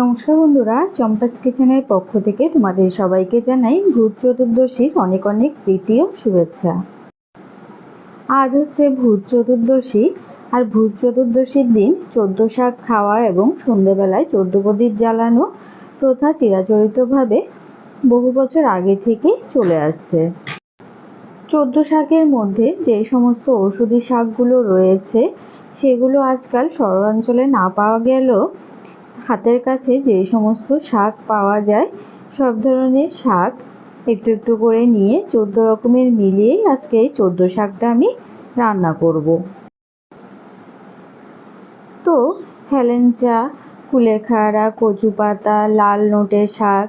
নমস্কার বন্ধুরা, চম্পাস কিচেনের পক্ষ থেকে তোমাদের সবাইকে জানাই ভূত চতুর্দশীর অনেক অনেক প্রীতি ও শুভেচ্ছা। আজ হচ্ছে ভূত চতুর্দশী, আর ভূত চতুর্দশীর দিন চোদ্দ শাক খাওয়া এবং সন্ধেবেলায় চোদ্দ প্রদীপ জ্বালানো প্রথা চিরাচরিতভাবে বহু বছর আগে থেকে চলে আসছে। চোদ্দ শাকের মধ্যে যে সমস্ত ঔষধি শাকগুলো রয়েছে, সেগুলো আজকাল শহরাঞ্চলে না পাওয়া গেলেও হাতের কাছে যে সমস্ত শাক পাওয়া যায়, সব ধরনের শাক একটু একটু করে নিয়ে চোদ্দ রকমের মিলিয়েই আজকে এই চোদ্দ শাকটা আমি রান্না করব। তো হেলেঞ্চা, কুলেখাড়া কচু পাতা লাল নোটের শাক,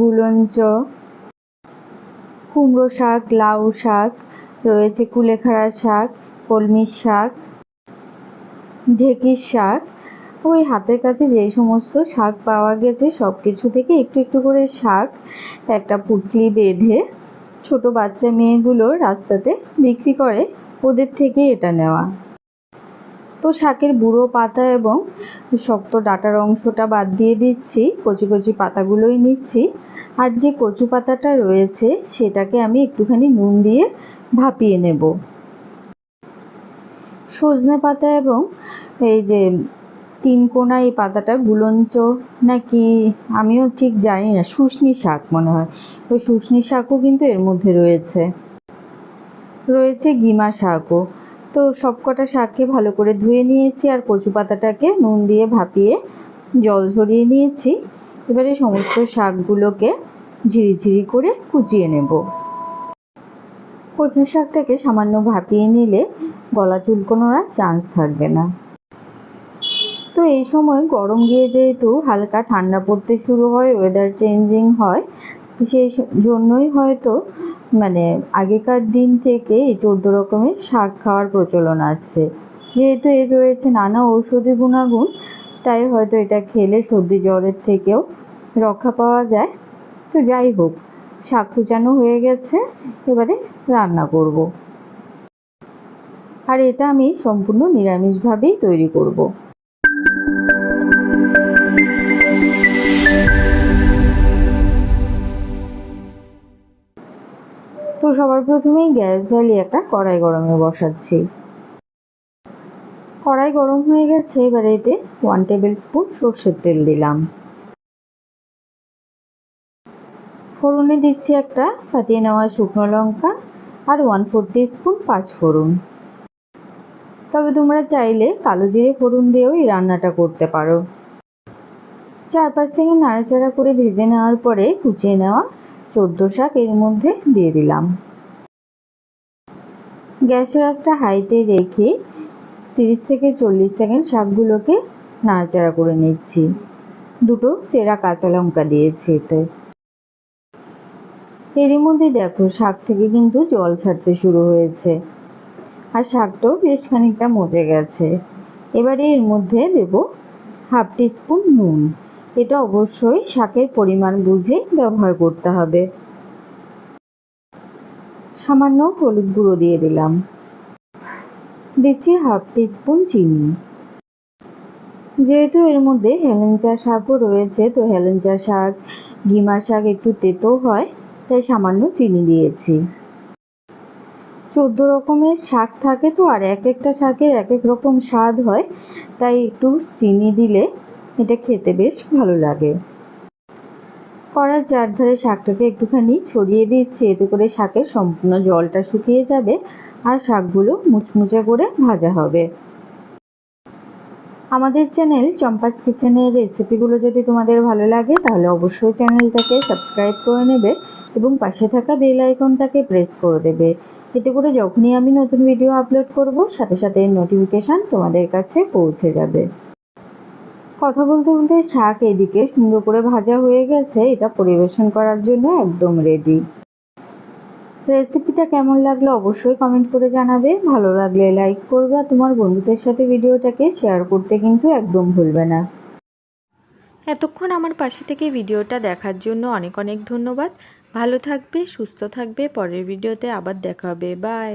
গুলঞ্চ, কুমড়ো শাক, লাউ শাক, রয়েছে কুলেখাড়া শাক, কলমির শাক, ঢেঁকির শাক ওই হাতের কাছে যে সমস্ত শাক পাওয়া গেছে সব কিছু থেকে একটু একটু করে শাক, একটা পুটলি বেঁধে ছোট বাচ্চা মেয়েগুলো রাস্তাতে বিক্রি করে, ওদের থেকে এটা নেওয়া। তো শাকের বুড়ো পাতা এবং শক্ত ডাটার অংশটা বাদ দিয়ে দিচ্ছি, কচি কচি পাতাগুলোই নিচ্ছি, আর যে কচু পাতাটা রয়েছে, সেটাকে আমি একটুখানি নুন দিয়ে ভাপিয়ে নেব। সজনে পাতা এবং এই যে তিন কোনা এই পাতাটা গুলঞ্চ নাকি আমিও ঠিক জানি না, শুশনি শাক মনে হয়। তো শুশনি শাকও কিন্তু এর মধ্যে রয়েছে। রয়েছে গিমা শাকও। তো সবকটা শাককে ভালো করে ধুয়ে নিয়েছি আর কচু পাতাটাকে নুন দিয়ে ভাপিয়ে জল ঝরিয়ে নিয়েছি। এবারে সমস্ত শাকগুলোকে ঝিরিঝিরি করে কুচিয়ে নেব। কচু শাকটাকে সামান্য ভাপিয়ে নিলে গলা চুলকোনোর চান্স থাকবে না। এই সময় গরম গিয়ে যেহেতু হালকা ঠান্ডা পড়তে শুরু হয় ওয়েদার চেঞ্জিং হয়, সেই জন্যই হয়তো মানে আগেকার দিন থেকে এই চোদ্দ রকমের শাক খাওয়ার প্রচলন আসছে। যেহেতু এর রয়েছে নানা ঔষধি গুণাগুণ, তাই হয়তো এটা খেলে সর্দি জ্বরের থেকেও রক্ষা পাওয়া যায়। তো যাই হোক, শাক কুচানো হয়ে গেছে, এবারে রান্না করব। আর এটা আমি সম্পূর্ণ নিরামিষভাবেই তৈরি করব। তো সবার প্রথমেই গ্যাস জ্বালিয়ে একটা কড়াই গরমে বসাচ্ছি। কড়াই গরম হয়ে গেছে, এবারে এতে ওয়ান টেবিল স্পুন সর্ষের তেল দিলাম। ফোড়নে দিচ্ছি একটা ফাটিয়ে নেওয়া শুকনো লঙ্কা আর ওয়ান ফোর স্পুন পাঁচ ফোড়ন। তবে তোমরা চাইলে কালো জিরে ফোড়ন দিয়েও এই রান্নাটা করতে পারো। চার পাঁচ সেকেন্ড নাড়াচাড়া করে ভেজে নেওয়ার পরে কুচিয়ে নেওয়া চোদ্দ শাক এর মধ্যে দিয়ে দিলাম। গ্যাসের আঁচটা হাইতে রেখে তিরিশ থেকে চল্লিশ সেকেন্ড শাকগুলোকে নাড়াচাড়া করে নিচ্ছি। দুটো চেরা কাঁচা লঙ্কা দিয়েছি এতে। এরই মধ্যে দেখো, শাক থেকে কিন্তু জল ছাড়তে শুরু হয়েছে। আর শাকটাও বেশ খানিকটা মজে গেছে। এবারে এর মধ্যে দেব হাফ টিস্পুন নুন। এটা অবশ্যই শাকের পরিমাণ বুঝে ব্যবহার করতে হবে। সামান্য হলুদ গুঁড়ো দিয়ে দিলাম। দিচ্ছি হাফ টিস্পুন চিনি। যেহেতু এর মধ্যে হেলেঞ্চা শাকও রয়েছে, তো হেলেঞ্চা শাক, গিমা শাক একটু তেতো হয়, তাই সামান্য চিনি দিয়েছি। চোদ্দ রকমের শাক থাকে তো, আর এক একটা শাকের এক এক রকম স্বাদ হয়, তাই একটু চিনি দিলে এটা খেতে বেশ ভালো লাগে। কড়ার চারধারে শাকটাকে একটুখানি ছড়িয়ে দিচ্ছি। এতে করে শাকের সম্পূর্ণ জলটা শুকিয়ে যাবে আর শাকগুলো মুচমুচে করে ভাজা হবে। আমাদের চ্যানেল চম্পাস কিচেনের রেসিপিগুলো যদি তোমাদের ভালো লাগে, তাহলে অবশ্যই চ্যানেলটাকে সাবস্ক্রাইব করে নেবে এবং পাশে থাকা বেল আইকনটাকে প্রেস করে দেবে। এতে করে যখনই আমি নতুন ভিডিও আপলোড করব, সাথে সাথে নোটিফিকেশান তোমাদের কাছে পৌঁছে যাবে। কথা বলতে বলতে শাক এদিকে সুন্দর করে ভাজা হয়ে গেছে। এটা পরিবেশন করার জন্য একদম রেডি রেসিপিটা কেমন লাগল অবশ্যই কমেন্ট করে জানাবে। ভালো লাগলে লাইক করবে আর তোমার বন্ধুদের সাথে ভিডিওটাকে শেয়ার করতে কিন্তু একদম ভুলবে না। এতক্ষণ আমার পাশে থেকে ভিডিওটা দেখার জন্য অনেক অনেক ধন্যবাদ। ভালো থাকবে, সুস্থ থাকবে। পরের ভিডিওতে আবার দেখা হবে। বাই